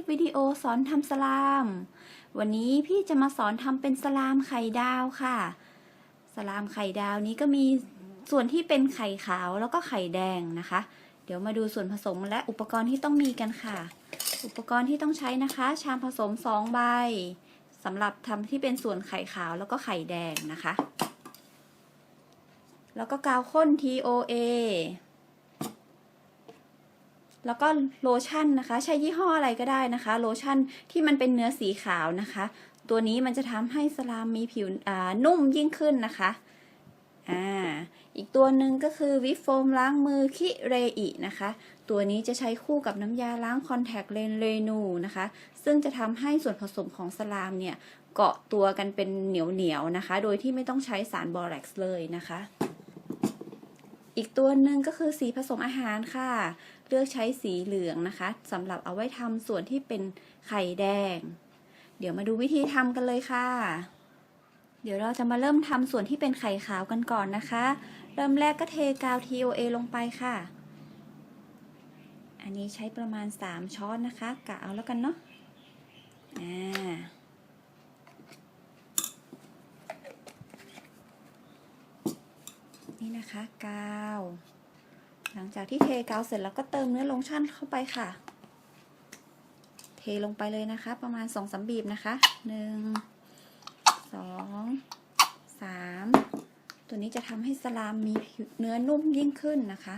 ปวิดีโอสอนทำสลาม วันนี้พี่จะมาสอนทำเป็นสลามไข่ดาวค่ะ สลามไข่ดาวนี้ก็มีส่วนที่เป็นไข่ขาวแล้วก็ไข่แดงนะคะ เดี๋ยวมาดูส่วนผสมและอุปกรณ์ที่ต้องมีกันค่ะ อุปกรณ์ที่ต้องใช้นะคะ ชามผสม2ใบสำหรับทำที่เป็นส่วนไข่ขาวแล้วก็ไข่แดงนะคะ แล้วก็กาวข้น TOA แล้วก็โลชั่นนะคะ ใช้ยี่ห้ออะไรก็ได้นะคะ โลชั่นที่มันเป็นเนื้อสีขาวนะคะ ตัวนี้มันจะทำให้สลามมีผิวนุ่มยิ่งขึ้นนะคะอ่าอีกตัวหนึ่งก็คือวิฟโฟมล้างมือคิเรอินะคะ ตัวนี้จะใช้คู่กับน้ำยาล้างคอนแทคเลนส์เรนูนะคะ ซึ่งจะทำให้ส่วนผสมของสลามเนี่ยเกาะตัวกันเป็นเหนียวๆนะคะ โดยที่ไม่ต้องใช้สารบอแร็กซ์เลยนะคะ อีกตัวหนึ่งก็คือสีผสมอาหารค่ะ เลือกใช้สีเหลืองนะคะสำหรับเอาไว้ทำส่วนที่เป็นไข่แดง เดี๋ยวมาดูวิธีทำกันเลยค่ะ เดี๋ยวเราจะมาเริ่มทำส่วนที่เป็นไข่ขาวกันก่อนนะคะ เริ่มแรกก็เทกาว TOA ลงไปค่ะ อันนี้ใช้ประมาณ 3 ช้อนนะคะกะเอาแล้วกันเนาะอ่า นี่นะคะกาวหลังจากที่เทกาวเสร็จแล้วก็เติมเนื้อโลชั่นเข้าไปค่ะ เทลงไปเลยนะคะ ประมาณสองสามบีบนะคะหนึ่งสองสามตัวนี้จะทำให้สลามมีเนื้อนุ่มยิ่งขึ้นนะคะ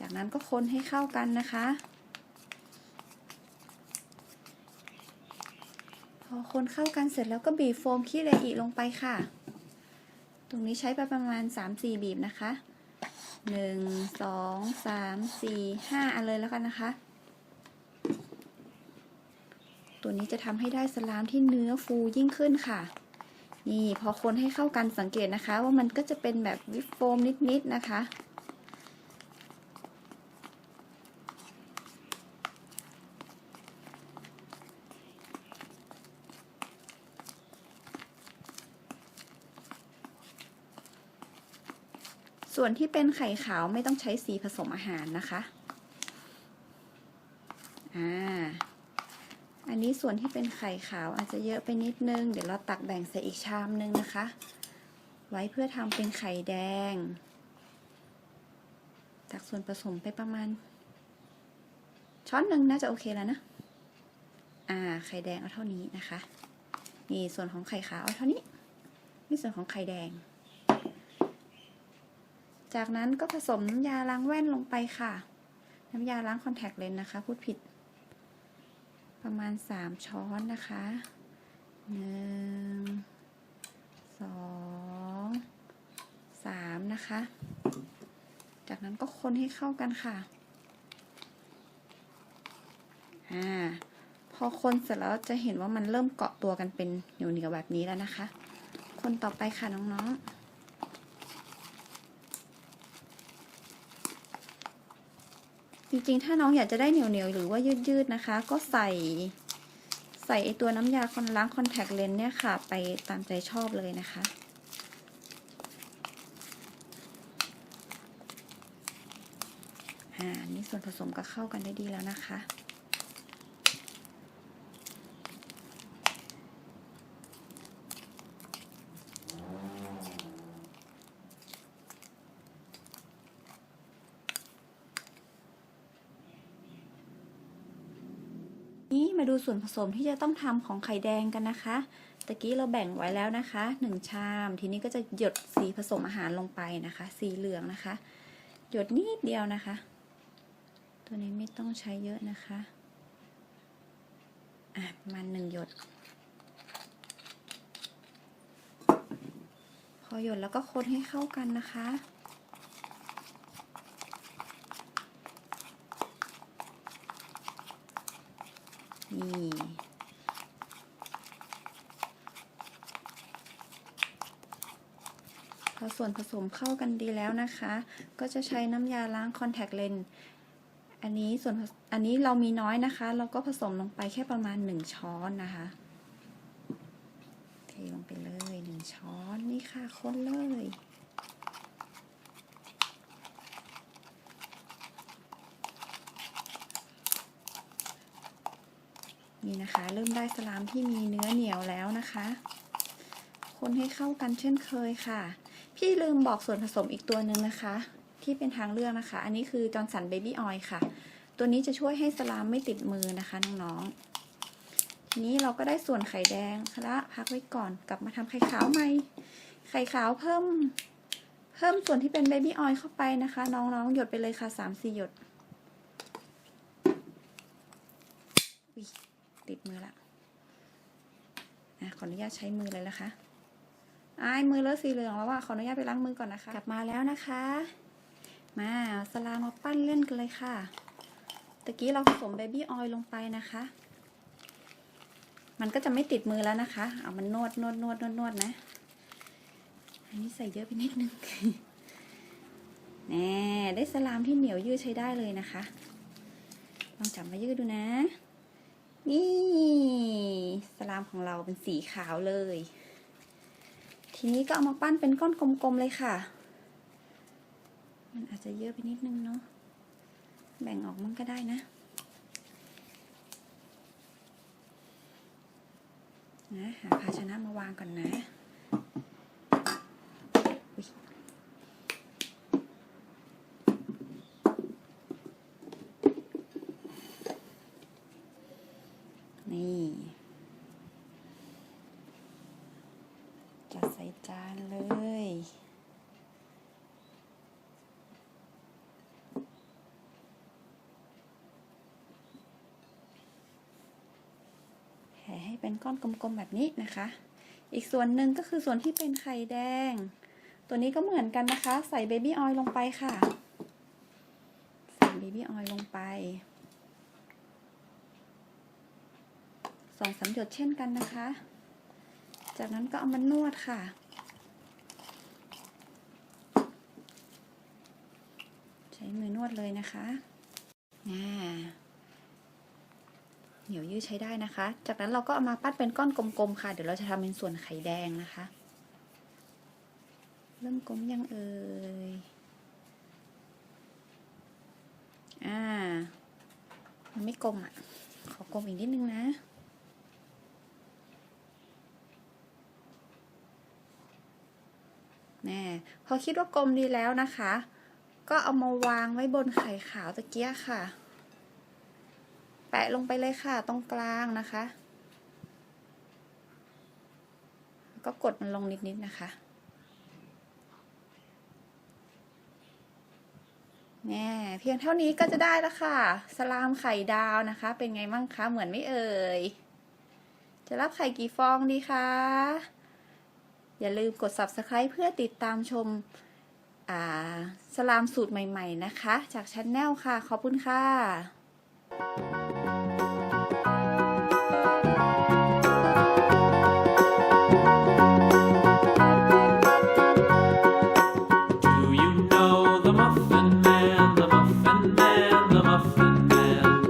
จากนั้นก็คนให้เข้ากันนะคะ พอคนเข้ากันเสร็จแล้วก็บีบโฟมขี้เรอิลงไปค่ะ ตรงนี้ใช้ไปประมาณ 3-4 บีบนะคะ 1 2 3 4 5 อันเลยแล้วกันนะคะ ตัวนี้จะทำให้ได้สลามที่เนื้อฟูยิ่งขึ้นค่ะ นี่พอคนให้เข้ากันสังเกตนะคะ ว่ามันก็จะเป็นแบบวิปโฟมนิดๆนะคะ ส่วนที่เป็นไข่ขาวไม่ต้องใช้สีผสมอาหารนะคะ อ่า อันนี้ส่วนที่เป็นไข่ขาวอาจจะเยอะไปนิดนึง เดี๋ยวเราตักแบ่งใส่อีกชามนึงนะคะ ไว้เพื่อทำเป็นไข่แดงจากส่วนผสมไปประมาณ ช้อนหนึ่งน่าจะโอเคแล้วนะ อ่า ไข่แดงเอาเท่านี้นะคะ นี่ส่วนของไข่ขาวเอาเท่านี้ นี่ส่วนของไข่แดง จากนั้นก็ผสมน้ำยาล้างแว่นลงไปค่ะ น้ำยาล้างคอนแทคเลนส์นะคะ พูดผิด ประมาณ 3 ช้อนนะคะหนึ่งสองสามนะคะ จากนั้นก็คนให้เข้ากันค่ะ อ่า พอคนเสร็จแล้วจะเห็นว่ามันเริ่มเกาะตัวกันเป็นเหนียวๆแบบนี้แล้วนะคะ คนต่อไปค่ะน้องๆ จริงๆ ถ้าน้องอยากจะได้เหนียวๆหรือว่ายืดๆนะคะ ก็ใส่ใส่ไอตัวน้ำยาคอนล้างคอนแทคเลนส์เนี่ยค่ะ ไปตามใจชอบเลยนะคะอ่านี่ส่วนผสมก็เข้ากันได้ดีแล้วนะคะ มาดูส่วนผสมที่จะต้องทำของไข่แดงกันนะคะ ตะกี้เราแบ่งไว้แล้วนะคะหนึ่งชาม ทีนี้ก็จะหยดสีผสมอาหารลงไปนะคะ สีเหลืองนะคะ หยดนิดเดียวนะคะ ตัวนี้ไม่ต้องใช้เยอะนะคะอะประมาณหนึ่งหยด พอหยดแล้วก็คนให้เข้ากันนะคะ นี่ พอส่วนผสมเข้ากันดีแล้วนะคะ ก็จะใช้น้ำยาล้างคอนแทคเลนส์อันนี้ส่วนอันนี้เรามีน้อยนะคะ เราก็ผสมลงไปแค่ประมาณหนึ่งช้อนนะคะเทลงไปเลยหนึ่งช้อนนี่ค่ะ คนเลย นี่นะคะ เริ่มได้สลามที่มีเนื้อเหนียวแล้วนะคะ คนให้เข้ากันเช่นเคยค่ะ พี่ลืมบอกส่วนผสมอีกตัวหนึ่งนะคะ ที่เป็นทางเลือกนะคะ อันนี้คือจอร์นสันเบบี้ออยล์ค่ะ ตัวนี้จะช่วยให้สลามไม่ติดมือนะคะน้องๆทีนี้เราก็ได้ส่วนไข่แดงละพักไว้ก่อนกลับมาทำไข่ขาวใหม่ไข่ขาวเพิ่ม เพิ่มส่วนที่เป็นเบบี้ออยล์เข้าไปนะคะ น้องๆหยดไปเลยค่ะสามสี่หยดอุ๊ย ติดมือละอะขออนุญาตใช้มือเลยนะคะอายมือเลอะสีเหลืองแล้วอะขออนุญาตไปล้างมือก่อนนะคะ กลับมาแล้วนะคะ มาเอาสลามมาปั้นเล่นกันเลยค่ะตะกี้เราผสมเบบี้ออยล์ลงไปนะคะ มันก็จะไม่ติดมือแล้วนะคะ เอามันนวดนวดนวดนวดนวดนะ อันนี้ใส่เยอะไปนิดนึงแน่ได้สลามที่เหนียวยืดใช้ได้เลยนะคะ ลองจับมายืดดูนะ นี่ สลามของเราเป็นสีขาวเลย ทีนี้ก็เอามาปั้นเป็นก้อนกลมๆเลยค่ะ มันอาจจะเยอะไปนิดนึงเนาะ แบ่งออกมันก็ได้นะนะหาภาชนะมาวางก่อนนะอุ๊ยนี่ จัดใส่จานเลยแผ่ให้เป็นก้อนกลมๆแบบนี้นะคะ อีกส่วนหนึ่งก็คือส่วนที่เป็นไข่แดง ตัวนี้ก็เหมือนกันนะคะ ใส่เบบี้ออยล์ลงไปค่ะ ใส่เบบี้ออยล์ลงไปสองสามหยดเช่นกันนะคะ จากนั้นก็เอามานวดค่ะ ใช้มือนวดเลยนะคะอ่าเหนียวยืดใช้ได้นะคะ จากนั้นเราก็เอามาปั้นเป็นก้อนกลมๆค่ะ เดี๋ยวเราจะทำเป็นส่วนไข่แดงนะคะ เริ่มกลมยังเอ่ย อ่า มันไม่กลมอะ ขอกลมอีกนิดนึงนะ แน่ พอคิดว่ากลมดีแล้วนะคะ ก็เอามาวางไว้บนไข่ขาวตะเกียค่ะ แปะลงไปเลยค่ะตรงกลางนะคะ ก็กดมันลงนิดๆนะคะแน่เพียงเท่านี้ก็จะได้แล้วค่ะ สลามไข่ดาวนะคะ เป็นไงบ้างคะ เหมือนไม่เอ่ย จะรับไข่กี่ฟองดีคะ อย่าลืมกด subscribe เพื่อติดตามชมอ่าสลามสูตรใหม่ ๆ นะคะ จากช anel ค่ะ ขอบคุณค่ะ